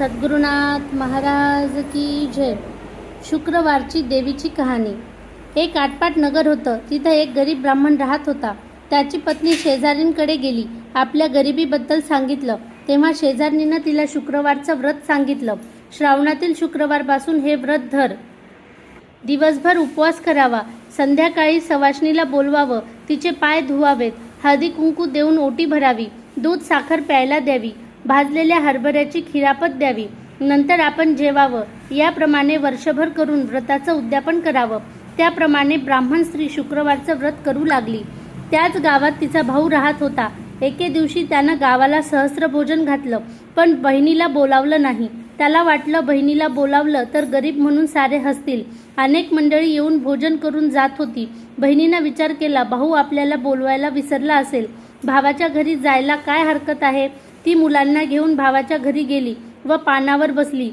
सद्गुरुनाथ महाराज की जय. शुक्रवारची देवीची कहाणी. एक आटपाट नगर होतं. तिथं एक गरीब ब्राह्मण राहत होता. त्याची पत्नी शेजारींकडे गेली. आपल्या गरिबीबद्दल सांगितलं. तेव्हा शेजारीनं तिला शुक्रवारचं व्रत सांगितलं. श्रावणातील शुक्रवारपासून हे व्रत धर. दिवसभर उपवास करावा. संध्याकाळी सवाशणीला बोलवावं. तिचे पाय धुवावेत. हळदी कुंकू देऊन ओटी भरावी. दूध साखर प्यायला द्यावी. भाजलेल्या हरभऱ्याची खिरापत द्यावी. नंतर आपण जेवावं. याप्रमाणे वर्षभर करून व्रताचं उद्यापन करावं. त्याप्रमाणे ब्राह्मण स्त्री शुक्रवारचं व्रत करू लागली. त्याच गावात तिचा भाऊ राहत होता. एके दिवशी त्यानं गावाला सहस्रभोजन घातलं पण बहिणीला बोलावलं नाही. त्याला वाटलं बहिणीला बोलावलं तर गरीब म्हणून सारे हसतील. अनेक मंडळी येऊन भोजन करून जात होती. बहिणीनं विचार केला भाऊ आपल्याला बोलवायला विसरला असेल. भावाच्या घरी जायला काय हरकत आहे? ती मुलांना घेऊन भावाच्या घरी गेली व पानावर बसली.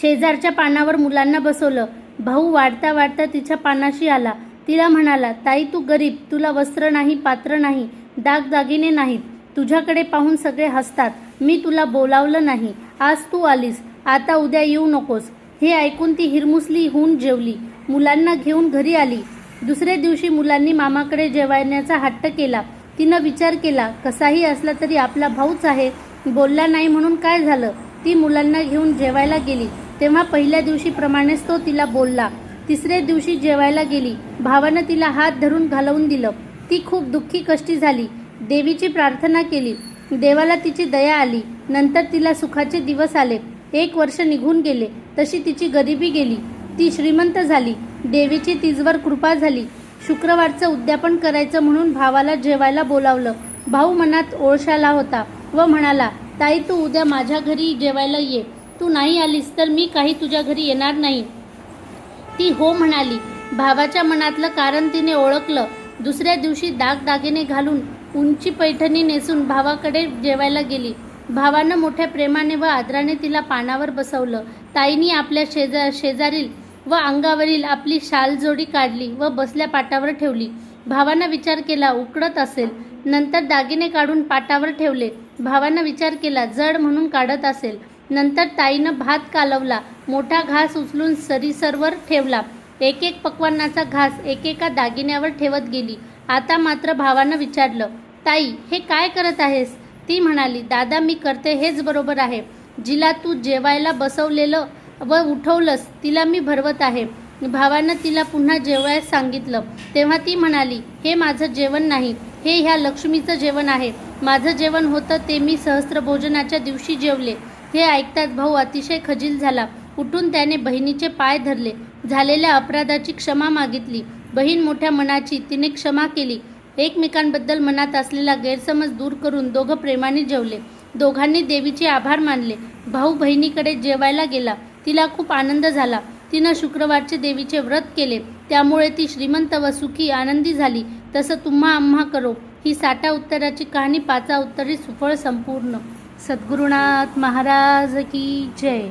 शेजारच्या पानावर मुलांना बसवलं. भाऊ वाढता वाढता तिच्या पानाशी आला. तिला म्हणाला ताई तू गरीब. तुला वस्त्र नाही पात्र नाही दागदागिने नाहीत. तुझ्याकडे पाहून सगळे हसतात. मी तुला बोलावलं नाही. आज तू आलीस. आता उद्या येऊ नकोस. हे ऐकून ती हिरमुसली होऊन जेवली. मुलांना घेऊन घरी आली. दुसऱ्या दिवशी मुलांनी मामाकडे जेवण्याचा हट्ट केला. तिनं विचार केला कसाही असला तरी आपला भाऊच आहे. बोलला नाही म्हणून काय झालं? ती मुलांना घेऊन जेवायला गेली. तेव्हा पहिल्या दिवशीप्रमाणेच तो तिला बोलला. तिसऱ्या दिवशी जेवायला गेली. भावानं तिला हात धरून घालवून दिलं. ती खूप दुःखी कष्टी झाली. देवीची प्रार्थना केली. देवाला तिची दया आली. नंतर तिला सुखाचे दिवस आले. एक वर्ष निघून गेले. तशी तिची गरिबी गेली. ती श्रीमंत झाली. देवीची तिजवर कृपा झाली. शुक्रवारचं उद्यापन करायचं म्हणून भावाला जेवायला बोलावलं. भाऊ मनात ओळशाला होता व म्हणाला ताई तू उद्या माझ्या घरी जेवायला ये. तू नाही आलीस तर मी काही तुझ्या घरी येणार नाही. ती हो म्हणाली. भावाच्या मनातलं कारण तिने ओळखलं. दुसऱ्या दिवशी दागदागिने घालून उंची पैठणी नेसून भावाकडे जेवायला गेली. भावानं मोठ्या प्रेमाने व आदराने तिला पानावर बसवलं. ताईनी आपल्या शेजा शेजारील व अंगावरील आपली शाल जोडी काढली व बसल्या पाटावर ठेवली. भावानं विचार केला उकडत असेल. नंतर दागिने काढून पाटावर ठेवले. भावानं विचार केला जड म्हणून काढत असेल. नंतर ताईनं भात कालवला मोठा घास उचलून सरीसरवर ठेवला. एक एक पकवानाचा घास एकेका दागिन्यावर ठेवत गेली. आता मात्र भावानं विचारलं ताई हे काय करत आहेस? ती म्हणाली दादा मी करते हेच बरोबर आहे. जिला तू जेवायला बसवलेलं व उठवलंस तिला मी भरवत आहे. भावानं तिला पुन्हा जेवायला सांगितलं. तेव्हा ती म्हणाली हे माझं जेवण नाही. हे ह्या लक्ष्मीचं जेवण आहे. माझं जेवण होतं ते मी सहस्त्र भोजनाच्या दिवशी जेवले. हे ऐकताच भाऊ अतिशय खजील झाला. उठून त्याने बहिणीचे पाय धरले. झालेल्या अपराधाची क्षमा मागितली. बहीण मोठ्या मनाची तिने क्षमा केली. एकमेकांबद्दल मनात असलेला गैरसमज दूर करून दोघं प्रेमाने जेवले. दोघांनी देवीचे आभार मानले. भाऊ बहिणीकडे जेवायला गेला. तिला खूप आनंद झाला. तिनं शुक्रवारचे देवीचे व्रत केले. त्यामुळे ती श्रीमंत व सुखी आनंदी झाली. तसं तुम्हा आम्हा करो. ही साठा उत्तराची कहाणी पाचा उत्तरी सुफळ संपूर्ण. सद्गुरुनाथ महाराज की जय.